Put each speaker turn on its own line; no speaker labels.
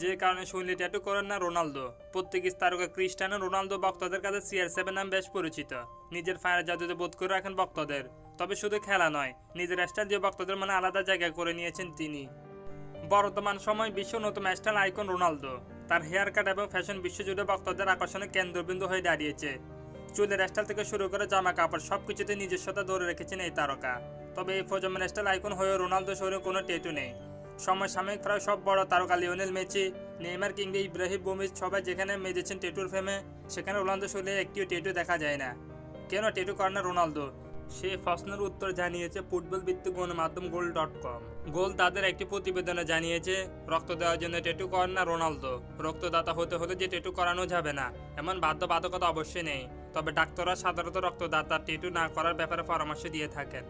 যে কারণে শৈলী ট্যাটু করেন না রোনালদো। পর্তুগিজ তারকা ক্রিস্টানো রোনালদো বক্তাদের কাছে সিআর সেভেন নাম বেশ পরিচিত। নিজের ফায়ার জাদুতে বোধ করে রাখেন বক্তাদের। তবে শুধু খেলা নয়, নিজের স্টাইল দিয়ে ভক্তদের মানে আলাদা জায়গা করে নিয়েছেন তিনি। বর্তমান সময় বিশ্ব নতুন স্টাইল আইকন রোনালদো। তার হেয়ার কাট এবং ফ্যাশন বিশ্বজুড়ে বক্তাদের আকর্ষণের কেন্দ্রবিন্দু হয়ে দাঁড়িয়েছে। চুলের স্টাইল থেকে শুরু করে জামা কাপড় সবকিছুতে নিজস্বতা ধরে রেখেছেন এই তারকা। তবে এই প্রজন্মের স্টাইল আইকন হয়েও রোনালদো শরীরে কোনো টেটু নেই। সমসাময়িক প্রায় সব বড় তারকা লিওনেল মেসি, নেইমার কিংবা ইব্রাহিম বুমিজ সবাই যেখানে মেজেছেন টেটুর ফেমে সেখানে রোনালদো শরীরে একটিও টেটু দেখা যায় না। কেন টেটু করে না রোনালদো? সে প্রশ্নের উত্তর জানিয়েছে ফুটবল ভিত্তিক গণমাধ্যম গোল ডট কম। গোল তাদের একটি প্রতিবেদনে জানিয়েছে, রক্ত দেওয়ার জন্য টেটু করেন না রোনালদো। রক্তদাতা হতে হলে যে টেটু করানো যাবে না, এমন বাধ্যবাধকতা অবশ্যই নেই। তবে ডাক্তাররা সাধারণত রক্তদাতা টেটু না করার ব্যাপারে পরামর্শ দিয়ে থাকেন।